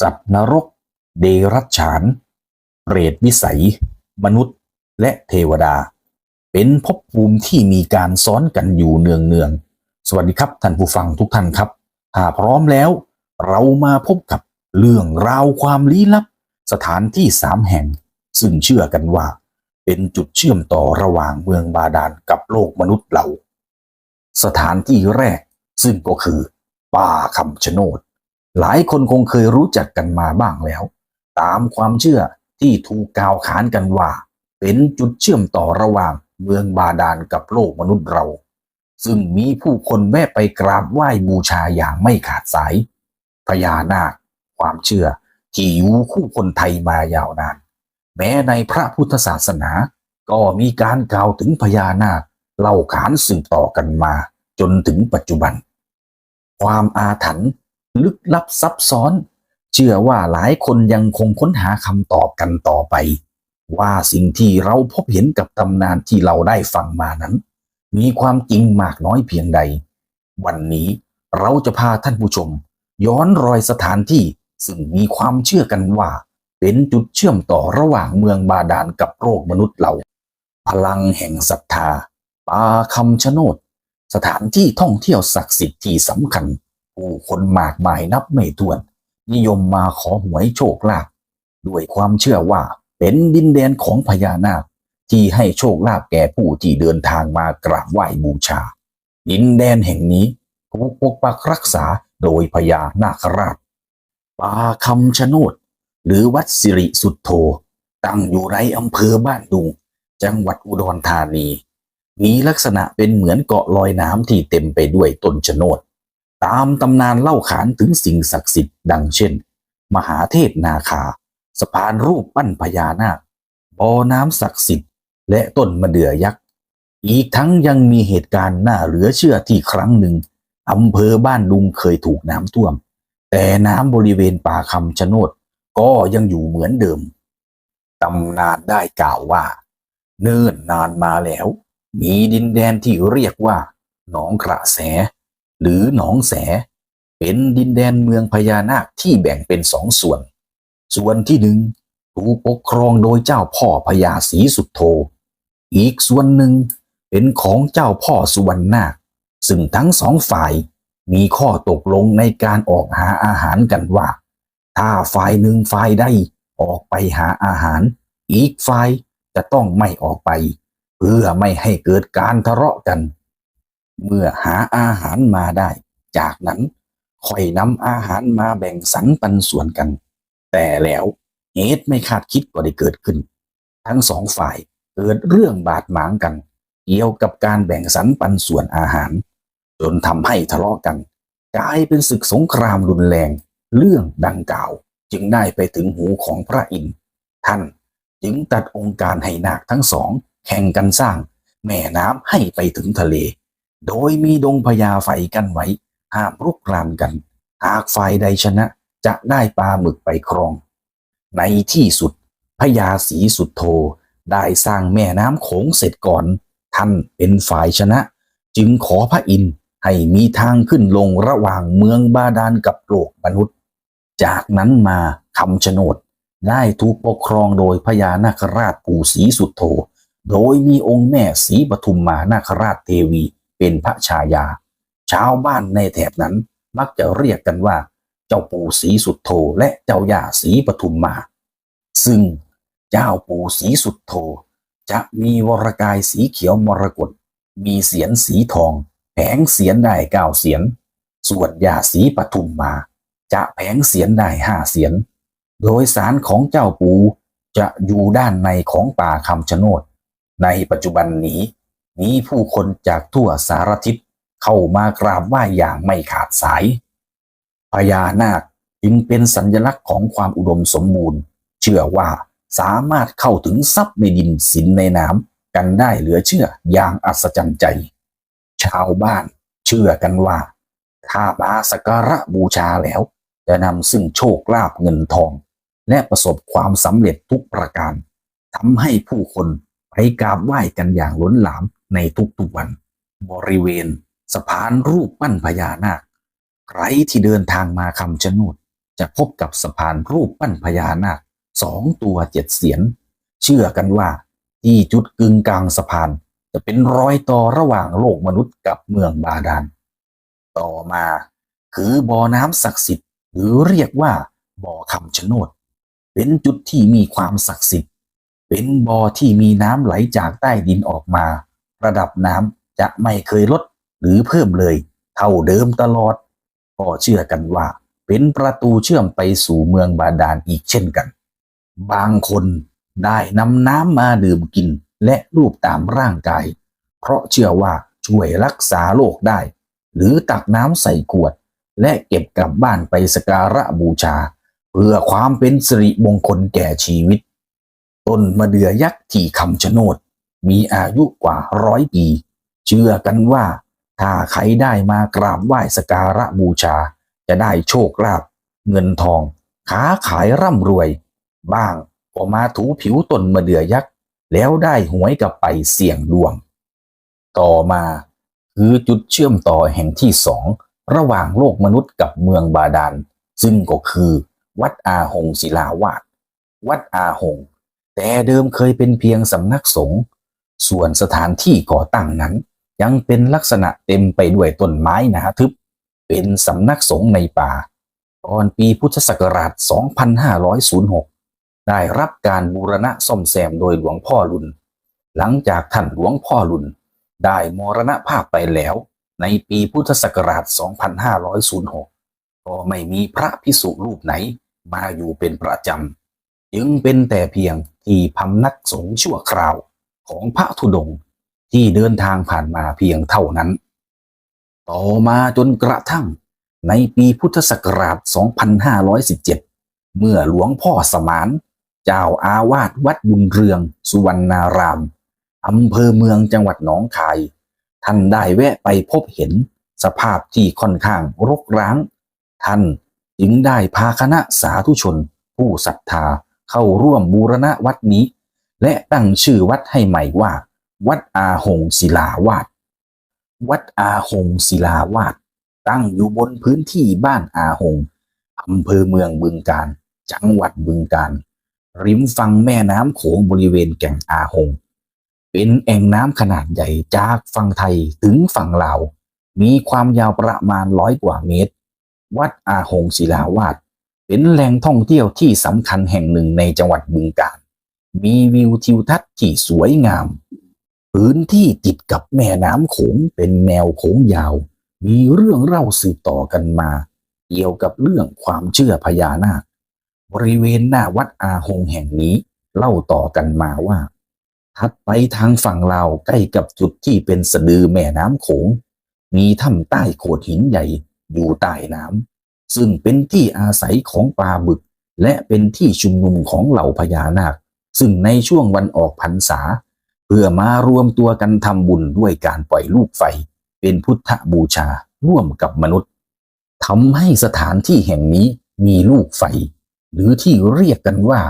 สัตว์นรก เดรัจฉาน เปรตวิสัย มนุษย์และเทวดา เป็นภพภูมิที่มีการซ้อนกันอยู่เนืองเนืองๆสวัสดีครับท่านผู้ฟังทุกท่านครับถ้าพร้อมแล้ว เรามาพบกับเรื่องราวความลี้ลับ สถานที่สามแห่ง ซึ่งเชื่อกันว่า เป็นจุดเชื่อมต่อระหว่างเมืองบาดาลกับโลกมนุษย์เรา สถานที่แรกซึ่งก็คือป่าคำชะโนด หลายคนคงเคยรู้จักกันมาบ้างแล้ว ตามความเชื่อที่ถูกกล่าวขานกันว่า เป็นจุดเชื่อมต่อระหว่างเมืองบาดาลกับโลกมนุษย์เรา ซึ่งมีผู้คนแวะไปกราบไหว้บูชาอย่างไม่ขาดสายพญานาค ความเชื่อที่อยู่คู่คนไทยมายาวนาน แม้ในพระพุทธศาสนา ก็มีการกล่าวถึงพญานาคเล่าขานสืบต่อกันมา จนถึงปัจจุบัน ความอาถรรพ์ ลึกลับซับซ้อน เชื่อว่าหลายคนยังคงค้นหาคำตอบกันต่อไป ว่าสิ่งที่เราพบเห็นกับตำนานที่เราได้ฟังมานั้น มีความจริงมากน้อยเพียงใด วันนี้เราจะพาท่านผู้ชม ย้อนรอยสถานที่ซึ่งมีความเชื่อกันว่า เป็นจุดเชื่อมต่อระหว่างเมืองบาดาลกับโลกมนุษย์เรา พลังแห่งศรัทธาป่าคำชะโนด สถานที่ท่องเที่ยวศักดิ์สิทธิ์ที่สำคัญ ผู้คนมากมายนับไม่ถ้วน นิยมมาขอหวยโชคลาภด้วยความเชื่อว่าเป็นดินแดนของพญานาค ที่ให้โชคลาภแก่ผู้ที่เดินทางมากราบไหว้บูชา ดินแดนแห่งนี้ถูกปกปักรักษาโดยพญานาคราชป่าคำชะโนด หรือวัดสิริสุทโธตั้งอยู่ในอำเภอบ้านดุง จังหวัดอุดรธานี มีลักษณะเป็นเหมือนเกาะลอยน้ำที่เต็มไปด้วยต้นชะโนด ตามตำนานเล่าขานถึงสิ่งศักดิ์สิทธิ์ดังเช่น มหาเทพนาคา สะพานรูปปั้นพญานาคบ่อน้ำศักดิ์สิทธิ์และต้นมะเดื่อยักษ์ อีกทั้งยังมีเหตุการณ์น่าเหลือเชื่อที่ครั้งหนึ่งอำเภอบ้านดุงเคยถูกน้ำท่วม แต่น้ำบริเวณป่าคำชะโนดก็ยังอยู่เหมือนเดิม ตำนานได้กล่าวว่า เนิ่นนานมาแล้ว มีดินแดนที่เรียกว่าหนองกระแส หรือหนองแส เป็นดินแดนเมืองพญานาคที่แบ่งเป็นสองส่วน ส่วนที่หนึ่งถูกปกครองโดยเจ้าพ่อพญาศรีสุดโธอีกส่วนหนึ่งเป็นของเจ้าพ่อสุวรรณนาค ซึ่งทั้งสองฝ่ายมีข้อตกลงในการออกหาอาหารกันว่า ถ้าฝ่ายหนึ่งฝ่ายใดออกไปหาอาหาร อีกฝ่ายจะต้องไม่ออกไป เพื่อไม่ให้เกิดการทะเลาะกัน เมื่อหาอาหารมาได้ จากนั้นค่อยนำอาหารมาแบ่งสรรปันส่วนกัน แต่แล้วเหตุไม่คาดคิดก็ได้เกิดขึ้น ทั้งสองฝ่ายเกิดเรื่องบาดหมางกัน เกี่ยวกับการแบ่งสรรปันส่วนอาหาร จนทำให้ทะเลาะกัน กลายเป็นศึกสงครามรุนแรง เรื่องดังกล่าวจึงได้ไปถึงหูของพระอินทร์ท่านจึงตัดองค์การให้นาคทั้งสอง แข่งกันสร้าง แม่น้ำให้ไปถึงทะเล โดยมีดงพญาไฟกันไว้ห้ามรุกรานกัน หากฝ่ายใดชนะจะได้ปลาหมึกไปครอง ในที่สุดพญาศรีสุดโทได้สร้างแม่น้ำโขงเสร็จก่อน ท่านเป็นฝ่ายชนะ จึงขอพระอินทร์ให้มีทางขึ้นลงระหว่างเมืองบาดาลกับโลกมนุษย์ จากนั้นมาคำชะโนดได้ถูกปกครองโดยพญานาคราชปู่ศรีสุดโธโดยมีองค์แม่ศรีปทุมมานาคราชเทวี เป็นพระชายา ชาวบ้านในแถบนั้นมักจะเรียกกันว่า เจ้าปู่ศรีสุดโธและเจ้าย่าศรีปทุมมา ซึ่งเจ้าปู่ศรีสุดโธจะมีวรกายสีเขียวมรกตมีเสียนสีทอง แผงเสียนได้เก้าเสียน ส่วนย่าศรีปทุมมา จะแผงเสียนได้ห้าเสียน โดยสารของเจ้าปู่จะอยู่ด้านในของป่าคำชะโนด ในปัจจุบันนี้ มีผู้คนจากทั่วสารทิศเข้ามากราบไหว้อย่างไม่ขาดสายพญานาคจึงเป็นสัญลักษณ์ของความอุดมสมบูรณ์ เชื่อว่าสามารถเข้าถึงทรัพย์ในดินสินในน้ำกันได้เหลือเชื่ออย่างอัศจรรย์ใจ ชาวบ้านเชื่อกันว่า ถ้ามาสักการะบูชาแล้ว จะนำซึ่งโชคลาภเงินทอง และประสบความสำเร็จทุกประการทำให้ผู้คนไปกราบไหว้กันอย่างล้นหลาม ในทุกๆวัน บริเวณ สะพานรูปปั้นพญานาค ใครที่เดินทางมาคำชะโนดจะพบกับสะพานรูปปั้นพญานาคสองตัวเจ็ดเสียน เชื่อกันว่าที่จุดกึ่งกลางสะพาน จะเป็นรอยต่อระหว่างโลกมนุษย์กับเมืองบาดาลต่อมาคือบ่อน้ำศักดิ์สิทธิ์ หรือเรียกว่าบ่อคำชะโนด เป็นจุดที่มีความศักดิ์สิทธิ์ เป็นบ่อที่มีน้ำไหลจากใต้ดินออกมา ระดับน้ำจะไม่เคยลดหรือเพิ่มเลย เท่าเดิมตลอด ก็เชื่อกันว่า เป็นประตูเชื่อมไปสู่เมืองบาดาลอีกเช่นกัน บางคนได้นำน้ำมาดื่มกินและรูปตามร่างกาย เพราะเชื่อว่าช่วยรักษาโรคได้ หรือตักน้ำใส่ขวด และเก็บกลับบ้านไปสกการะบูชา เพื่อความเป็นสิริมงคลแก่ชีวิต ต้นมะเดื่อยักษ์ที่คำชะโนด มีอายุกว่าร้อยปี เชื่อกันว่า ถ้าใครได้มากราบไหว้สการะบูชา จะได้โชคลาภเงินทองค้าขายร่ำรวย บ้างก็มาถูผิวตนมะเดื่อยักษ์ แล้วได้หวยกลับไปเสี่ยงดวง ต่อมาคือจุดเชื่อมต่อแห่งที่สองระหว่างโลกมนุษย์กับเมืองบาดาลซึ่งก็คือวัดอาหงศิลาวาสวัดอาหง แต่เดิมเคยเป็นเพียงสำนักสงฆ์ ส่วนสถานที่ก่อตั้งนั้น ยังเป็นลักษณะเต็มไปด้วยต้นไม้หนาทึบ เป็นสำนักสงฆ์ในป่าก่อนปีพุทธศักราช 2506 ได้รับการบูรณะซ่อมแซมโดยหลวงพ่อรุน หลังจากท่านหลวงพ่อรุน ได้มรณภาพไปแล้ว ในปีพุทธศักราช 2506 ก็ไม่มีพระพิสุรูปไหนมาอยู่เป็นประจำ จึงเป็นแต่เพียงที่พำนักสงฆ์ชั่วคราว ของพระธุดงค์ที่เดินทางผ่านมาเพียงเท่านั้น ต่อมาจนกระทั่งในปีพุทธศักราช 2517 เมื่อหลวงพ่อสมาน เจ้าอาวาสวัดบุญเรือง สุวรรณารามอำเภอเมืองจังหวัดหนองคาย ท่านได้แวะไปพบเห็นสภาพที่ค่อนข้างรกร้าง ท่านจึงได้พาคณะสาธุชน ผู้ศรัทธาเข้าร่วมบูรณะวัดนี้ และตั้งชื่อวัดให้ใหม่ว่า วัดอาหงศิลาวาสวัดอาหงศิลาวาสตั้งอยู่บนพื้นที่บ้านอาหงอำเภอเมืองบึงการ จังหวัดบึงการ ริมฝั่งแม่น้ำโขงบริเวณแก่งอาหง เป็นแอ่งน้ำขนาดใหญ่จากฝั่งไทยถึงฝั่งลาว มีความยาวประมาณร้อยกว่าเมตร วัดอาหงศิลาวาสเป็นแหล่งท่องเที่ยวที่สำคัญแห่งหนึ่งในจังหวัดบึงกาฬ มีวิวทิวทัศน์ที่สวยงาม พื้นที่ติดกับแม่น้ำโขงเป็นแนวโขงยาว มีเรื่องเล่าสืบต่อกันมา เกี่ยวกับเรื่องความเชื่อพญานาค บริเวณหน้าวัดอาหงแห่งนี้เล่าต่อกันมาว่าถัดไปทางฝั่งลาวใกล้กับจุดที่เป็นสะดือแม่น้ำโขง มีถ้ำใต้โขดหินใหญ่อยู่ใต้น้ำซึ่งเป็นที่อาศัยของปลาบึก และเป็นที่ชุมนุมของเหล่าพญานาค ซึ่งในช่วงวันออกพรรษา เพื่อมารวมตัวกันทำบุญด้วยการปล่อยลูกไฟ เป็นพุทธบูชาร่วมกับมนุษย์ทำให้สถานที่แห่งนี้มีลูกไฟ หรือที่เรียกกันว่า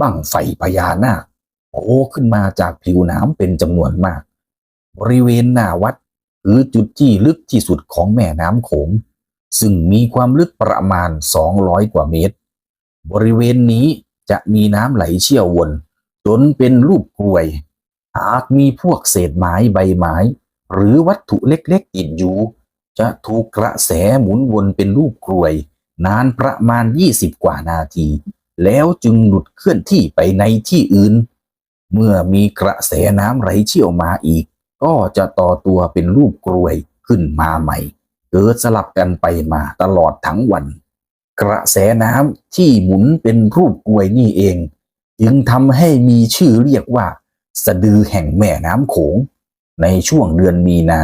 บั้งไฟพญานาคโผล่ขึ้นมาจากผิวน้ำเป็นจำนวนมาก บริเวณหน้าวัดคือจุดที่ลึกที่สุดของแม่น้ำโขง ซึ่งมีความลึกประมาณ 200 กว่าเมตร บริเวณนี้จะมีน้ำไหลเชี่ยววน จนเป็นรูปกลวย หากมีพวกเศษไม้ใบไม้ หรือวัตถุเล็กๆติดอยู่ จะถูกกระแสหมุนวนเป็นรูปกลวย นานประมาณ 20 กว่านาที แล้วจึงหลุดเคลื่อนที่ไปในที่อื่น เมื่อมีกระแสน้ำไหลเชี่ยวมาอีก ก็จะต่อตัวเป็นรูปกลวยขึ้นมาใหม่เกิดสลับกันไปมาตลอดทั้งวัน กระแสน้ำที่หมุนเป็นรูปกลวยนี่เอง จึงทำให้มีชื่อเรียกว่า สะดือแห่งแม่น้ำโขง ในช่วงเดือนมีนา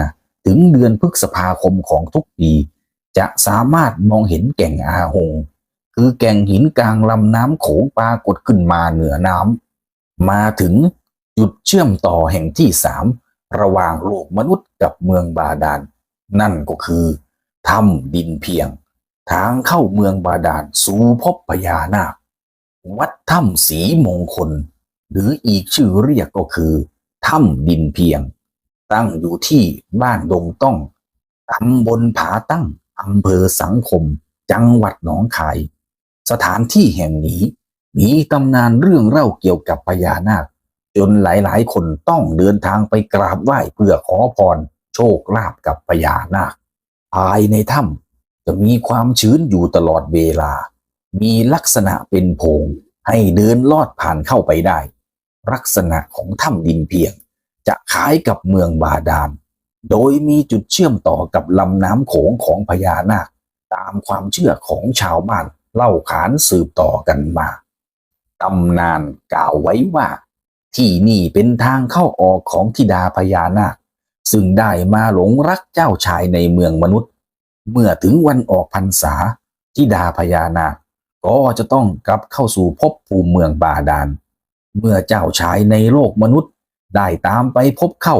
ถึงเดือนพฤษภาคมของทุกปี จะสามารถมองเห็นแก่งอาหง คือแก่งหินกลางลำน้ำโขงปรากฏขึ้นมาเหนือน้ำมาถึงจุดเชื่อมต่อแห่งที่สามระหว่างโลกมนุษย์กับเมืองบาดาลนั่นก็คือถ้ำดินเพียง ทางเข้าเมืองบาดาลสู่พบพญานาค วัดถ้ำสีมงคล หรืออีกชื่อเรียกก็คือถ้ำดินเพียง ตั้งอยู่ที่บ้านดงต้องตำบลผาตั้งอำเภอสังคม จังหวัดหนองคาย สถานที่แห่งนี้ มีตำนานเรื่องเล่าเกี่ยวกับพญานาค จนหลายๆ คนต้องเดินทางไปกราบไหว้เพื่อขอพร โชคลาภกับพญานาค ภายในถ้ำจะมีความชื้นอยู่ตลอดเวลา มีลักษณะเป็นโพรงให้เดินลอดผ่านเข้าไปได้ ลักษณะของถ้ำดินเพียง จะคล้ายกับเมืองบาดาล โดยมีจุดเชื่อมต่อกับลำน้ำโขงของพญานาค ตามความเชื่อของชาวบ้านเล่าขานสืบต่อกันมาตำนานกล่าวไว้ว่า ที่นี่เป็นทางเข้าออกของธิดาพญานาค ซึ่งได้มาหลงรักเจ้าชายในเมืองมนุษย์ เมื่อถึงวันออกพรรษาธิดาพญานาค ก็จะต้องกลับเข้าสู่ภพภูมิเมืองบาดาล เมื่อเจ้าชายในโลกมนุษย์ได้ตามไปพบเข้า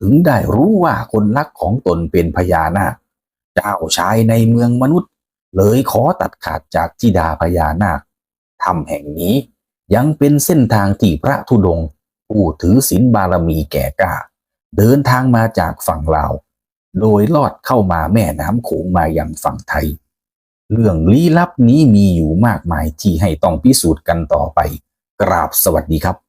ถึงได้รู้ว่าคนรักของตนเป็นพญานาค เจ้าชายในเมืองมนุษย์ เลยขอตัดขาดจากธิดาพญานาคถ้ำแห่งนี้ยังเป็นเส้นทางที่พระธุดงค์ผู้ถือศีลบารมีแก่กล้า เดินทางมาจากฝั่งลาว โดยลอดเข้ามาแม่น้ำโขงมาอยังฝั่งไทย เรื่องลี้ลับนี้มีอยู่มากมายที่ให้ต้องพิสูจน์กันต่อไป กราบสวัสดีครับ